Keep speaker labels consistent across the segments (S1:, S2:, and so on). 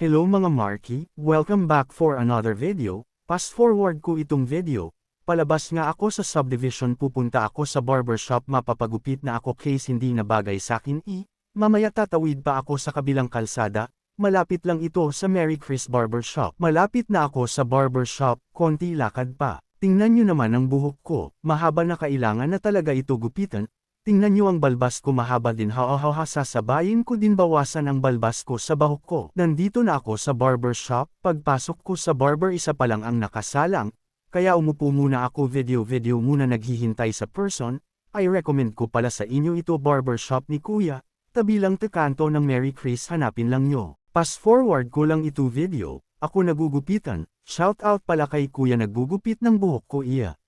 S1: Hello mga Marky, welcome back for another video, fast forward ko itong video, palabas nga ako sa subdivision pupunta ako sa barbershop mapapagupit na ako case hindi na bagay sa akin i, mamaya tatawid pa ako sa kabilang kalsada, malapit lang ito sa Mary Chris Barbershop. Malapit na ako sa barbershop, konti lakad pa. Tingnan nyo naman ang buhok ko, mahaba na kailangan na talaga ito gupitan, Tingnan niyo ang balbas ko mahaba din. Ha sasabayin ko din bawasan ang balbas ko sa bahok ko. Nandito na ako sa barber shop, pagpasok ko sa barber isa pa lang ang nakasalang, kaya umupo muna ako video-video muna naghihintay sa person, I recommend ko pala sa inyo ito barber shop ni kuya, tabi lang tekanto ng Mary Chris hanapin lang nyo. Fast forward ko lang ito video, ako nagugupitan, shout out pala kay kuya naggugupit ng buhok ko iya.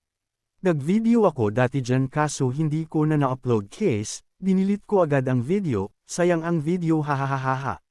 S1: Nag-video ako dati dyan kaso hindi ko na na-upload case, dinilit ko agad ang video, sayang ang video hahaha.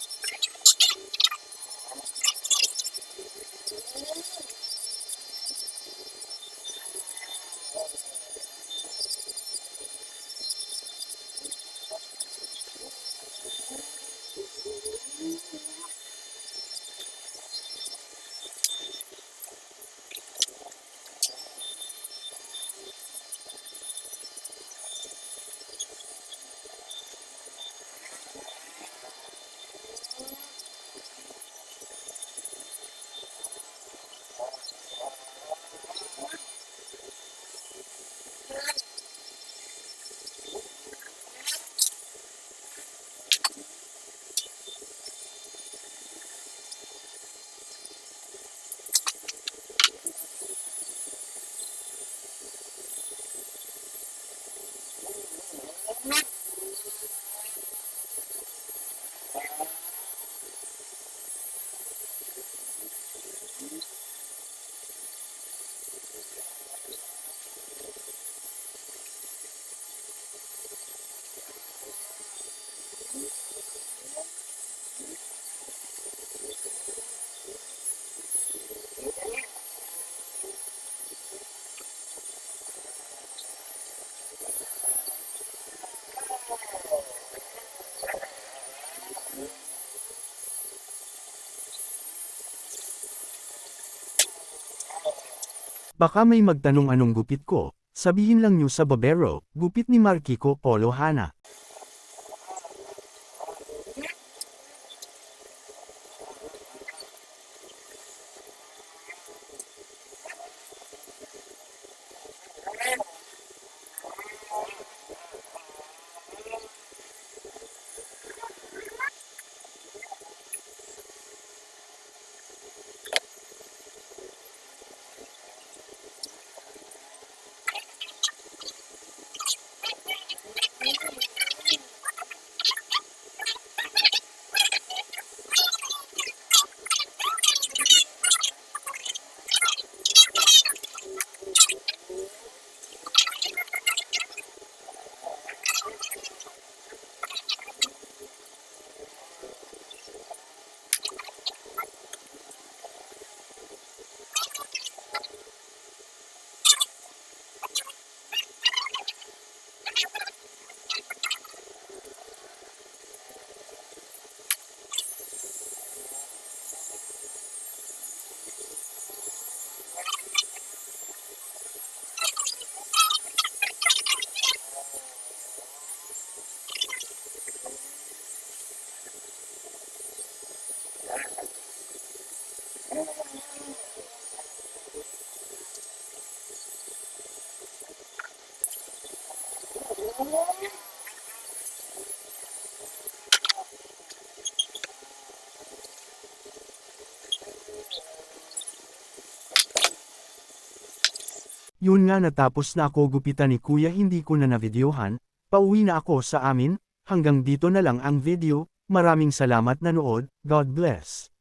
S1: Baka may magtanong anong gupit ko, sabihin lang nyo sa babero, gupit ni Markiko Polo Hana. Yun nga natapos na ako gupitan ni kuya hindi ko na na-videohan, pauwi na ako sa amin, hanggang dito na lang ang video, maraming salamat nanood, God bless.